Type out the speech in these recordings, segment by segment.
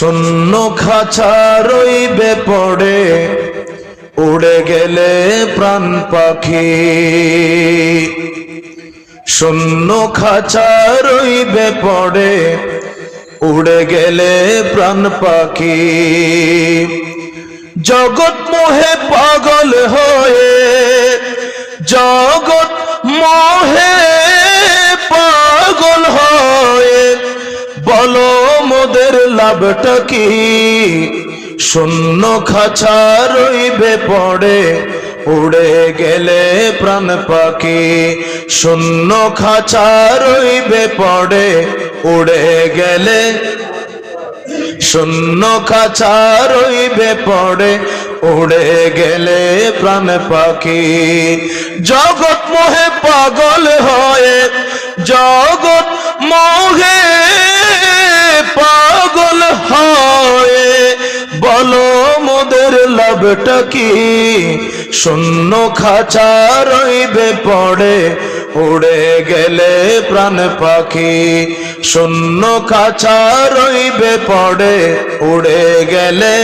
শূন্য খাঁচা রইবে পড়ে, উড়ে গেলে প্রাণ পাখি। শূন্য খাঁচা রইবে পড়ে, উড়ে গেলে প্রাণ পাখি। জগৎ মোহে পাগল হয়ে, জগৎ মোহে লাভটা কি? শূন্য খাঁচা রইবে পড়ে, উড়ে গেলে প্রাণ পাখি। শূন্য খাঁচা রইবে পড়ে, উড়ে গেলে শূন্য খাঁচা রইবে পড়ে, উড়ে গেলে প্রাণ পাখি। জগৎ মোহে পাগল হয়ে, জগৎ মোহে বলো মোদের লাভটা কি? শূন্য খাঁচা রইবে পড়ে, উড়ে গেলে প্রাণ পাখি। শূন্য খাঁচা রইবে পড়ে, উড়ে গেলে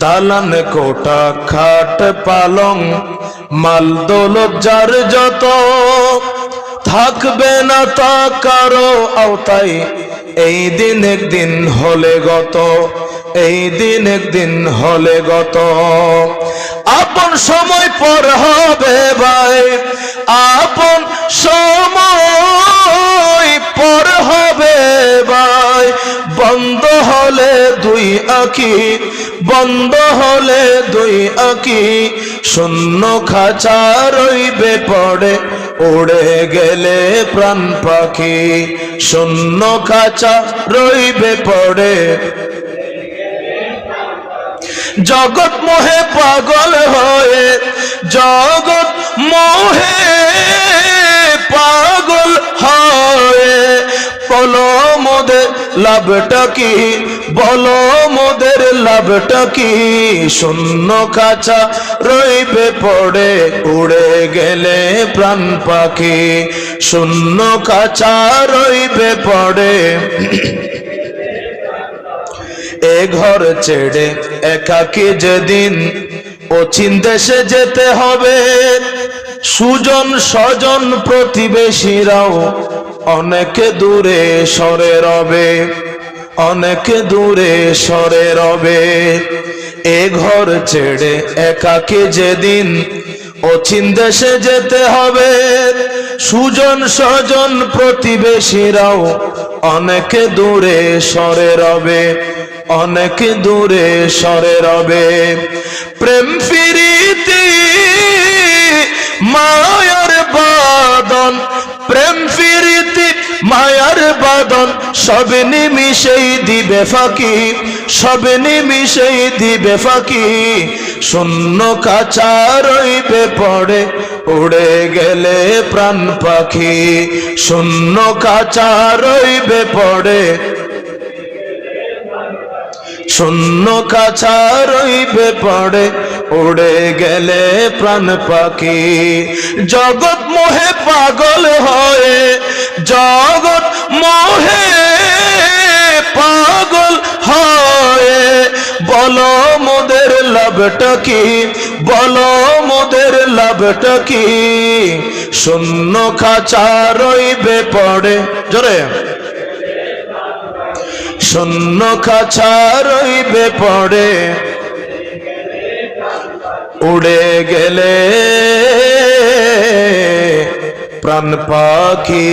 দালান কোটা, খাট পালং, মাল দৌলত যার যত। থাকবে না তা কারও আওতায়, এই দিন একদিন হলে গত। এই দিন একদিন হলে গত। আপন সময় পর হবে ভাই। আপন সময় পর হবে ভাই। বন্ধ হলে দুই আঁকি, বন্ধ হলে দুই আঁকি। শূন্য খাঁচা রইবে পড়ে, উড়ে গেলে প্রাণ পাখি। শূন্য খাঁচা রইবে পড়ে জগৎ মোহে পাগল হয়ে, জগৎ মোহে পাগল হয়ে। বলো মোদের লাভটা কি? বলো মোদের লাভটা কি? শূন্য কাঁচা রইবে পড়ে, উড়ে গেলে প্রাণ পাখি। শূন্য কাঁচা রইবে পড়ে। এ ঘর ছেড়ে একাকি যেদিন অচিন দেশে যেতে হবে, সুজন স্বজন প্রতিবেশীরাও অনেকে দূরে সরে রবে, অনেকে দূরে সরে রবে। এ ঘর ছেড়ে একাকি যেদিন অচিন দেশে যেতে হবে, সুজন স্বজন প্রতিবেশীরাও অনেকে দূরে সরে রবে। অনেক দূরে সরে রবে। প্রেম ফিরিতি মায়ার বাদন। প্রেম ফিরিতি মায়ার বাদন, সব নিমিশেই দিবে ফাঁকি। সব নিমিশেই দিবে ফাঁকি। শূন্য কাঁচা রইবে পড়ে, উড়ে গেলে প্রাণ পাখি। শূন্য কাঁচা রইবে পড়ে শূন্য কাছা রইবে পড়ে, উড়ে গেলে প্রাণ পাখি। জগৎ মোহে পাগল হয়ে, জগৎ মোহে পাগল হয়ে। বলো মোদের লাভটা কি? বলো মোদের লাভটা কি? শূন্য খাঁচা রইবে পড়ে, জোরে। শূন্য খাঁচা রইবে পড়ে। উড়ে গেলে প্রাণ পাখি।